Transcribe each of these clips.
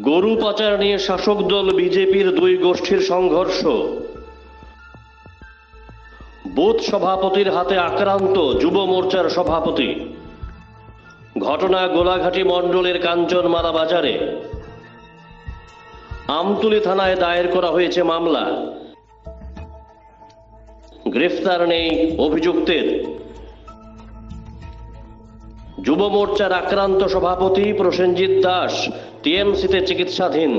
গরু পাচার নিয়ে শাসক দল বিজেপির দুই গোষ্ঠীর সংঘর্ষ। বুথ সভাপতির হাতে আক্রান্ত যুব মোর্চার সভাপতি। ঘটনা গোলাঘাটি মণ্ডলের কাঞ্চনমালা বাজারে। আমতুলি থানায় দায়ের করা হয়েছে মামলা। গ্রেফতার নেই অভিযুক্তের। যুব মোর্চার আক্রান্ত সভাপতি প্রসেনজিৎ দাস টিএমসিতে চিকিৎসাধীন।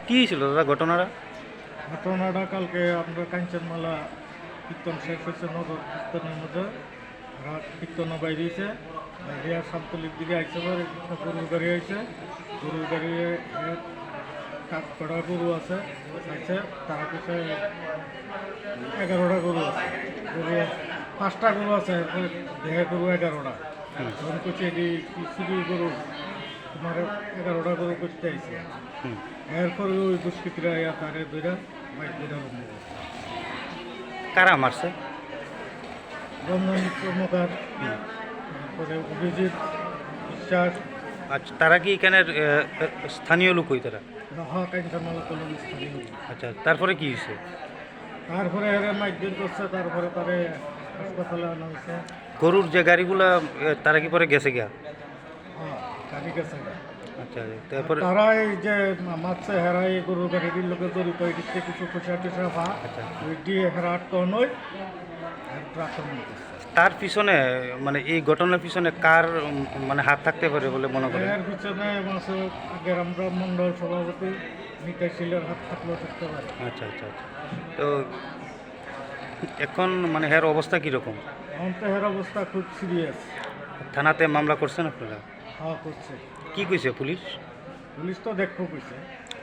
কি ছিল দাদা ঘটনাটা? ঘটনাটা কালকে আমরা কাঞ্চনমালা কীর্তন শেষ হয়েছে নগর কীর্তনের মধ্যে। রাত কীর্তন বাইরেছে বাইরে সামতলির দিকে আইসে গরুর গাড়ি আইছে। গরুর গাড়ি কাঠ করা গরু আছে আছে তার পিছনে এগারোটা গরু আছে। গরু পাঁচটা গরু আছে দেহে গরু এগারোটা। এগারোটা গরু কারা মারছে? তারপরে অভিজিৎ আচ্ছা তারা কি এখানে স্থানীয় লোক হই তারা? আচ্ছা তারপরে কি হয়েছে? তারপরে মাইকবের করছে, তারপরে তারে হাসপাতালে আনা হয়েছে। গরুর যে গাড়িগুলা তারা কি পরে গেছে গিয়া? হ্যাঁ গাড়ি গেছে আচ্ছা তারপরে তারা এই যে মারছে হেরা এই গরুর গাড়ির লোকে জড়িত এদিকে কিছু পয়সা টয়সা পা আচ্ছা। হেরা তার পিছনে মানে এই ঘটনার পিছনে কার মানে হাত থাকতে পারে বলে মনে করেন? এর পিছনে আমরা মন্ডল সভাপতি হাত থাকলেও থাকতে পারে। আচ্ছা আচ্ছা আচ্ছা। তো এখন মানে হের অবস্থা কীরকম? এর অবস্থা খুব সিরিয়াস থানাতে মামলা করছেন আপনারা? হ্যাঁ করছে। কি কইছে পুলিশ? পুলিশ তো দেখব কইছে।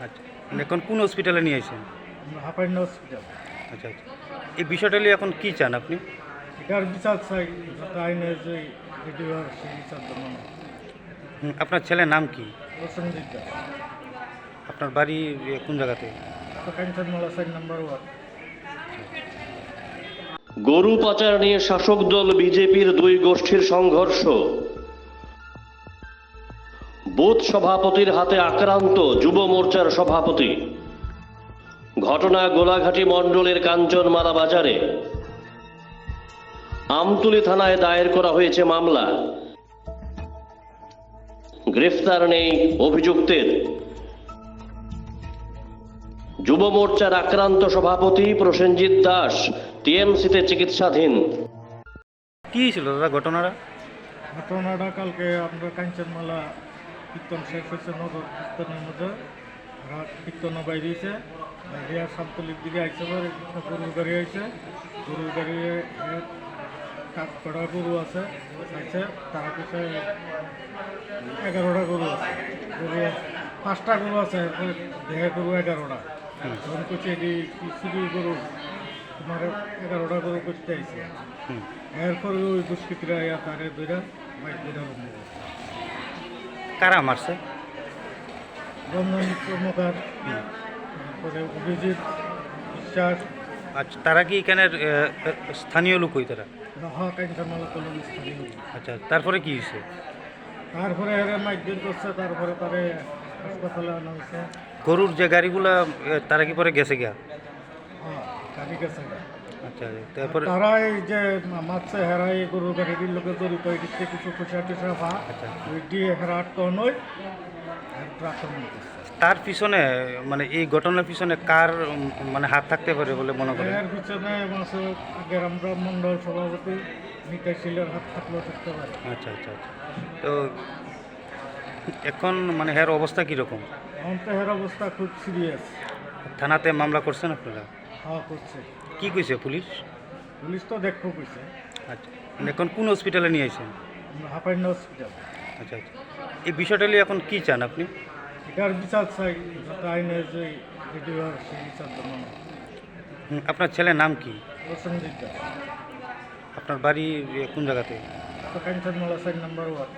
আচ্ছা মানে এখন কোন হসপিটালে নিয়ে আসেন আমরা হাপাইন্ড হসপিটাল আচ্ছা আচ্ছা। এই বিষয়টা নিয়ে এখন কি চান আপনি? এটার বিচার চাই আইনের যে বিচার আপনার ছেলের নাম কি? আপনার বাড়ি কোন জায়গাতে? কাঞ্চনমালা সাইড নাম্বার ওয়ান গরু পাচার নিয়ে শাসক দল বিজেপির দুই গোষ্ঠীর সংঘর্ষ। বুথ সভাপতির হাতে আক্রান্ত যুব মোর্চার সভাপতি। ঘটনা গোলাঘাটি মণ্ডলের কাঞ্চনমালা বাজারে। আমতুলি থানায় দায়ের করা হয়েছে মামলা। গ্রেফতার নেই অভিযুক্তের। যুব মোর্চার আক্রান্ত সভাপতি প্রসেনজিৎ দাস টিএমসিতে চিকিৎসাধীন। কি ছিল দাদা ঘটনাটা? ঘটনাটা কালকে আমরা কাঞ্চনমালা কীর্তন শেষ হয়েছে নগর কীর্তনের মধ্যে। রাত কীর্তন বাইরেছে বাইরে সামতলির দিকে আইসে পরে গরুর গাড়ি আইছে। গরুর গাড়ি কাঠ করা গরু আছে আছে তার পিছনে এগারোটা গরু আছে। গরু পাঁচটা গরু আছে দেখে গরু এগারোটা। তখন করছে এটি কি চুরি গরু? তোমার এগারোটা গরু করতে আইছে। হুম। ওই দুষ্কৃতীরা তারে দুইটা বাইক দুইটা কারা মারছে? রঞ্জন কর্মকার তারপরে অভিজিৎ বিশ্বাস। আচ্ছা তারা কি এখানে স্থানীয় লোক হই তারা? আচ্ছা তারপরে কি হয়েছে তারপরে এরা মাইকবের করছে তারপরে তারে হাসপাতালে আনা হয়েছে গরুর যে গাড়িগুলা তারা কি পরে গেছে গিয়া? হ্যাঁ গাড়ি গেছে আচ্ছা তারপরে তারা এই যে মারছে হেরা এই গরুর গাড়ির লোকে জড়িত এদিকে কিছু পয়সা টয়সা পা আচ্ছা। তার পিছনে মানে এই ঘটনার পিছনে কার মানে হাত থাকতে পারে বলে মনে করেন? এর পিছনে আমরা মন্ডল সভাপতি নিতাই শিলের হাত থাকলেও থাকতে পারে। আচ্ছা আচ্ছা আচ্ছা। তো এখন মানে হের অবস্থা কীরকম? এখন তো এর অবস্থা খুব সিরিয়াস থানাতে মামলা করছেন আপনারা? হওয়া করছে। কি কইছে পুলিশ? পুলিশ তো দেখব কইছে। আচ্ছা মানে এখন কোন হসপিটালে নিয়ে আসেন হাপাইন্ড হসপিটাল আচ্ছা আচ্ছা। এই বিষয়টা নিয়ে এখন কি চান আপনি? এটার বিচার চাই যাতে আইনের যে সেই বিচার জন্য হুম, আপনার ছেলের নাম কি? প্রসেনজিৎ দাস। আপনার বাড়ি এ, কোন জায়গাতে? Kanchanmala side number one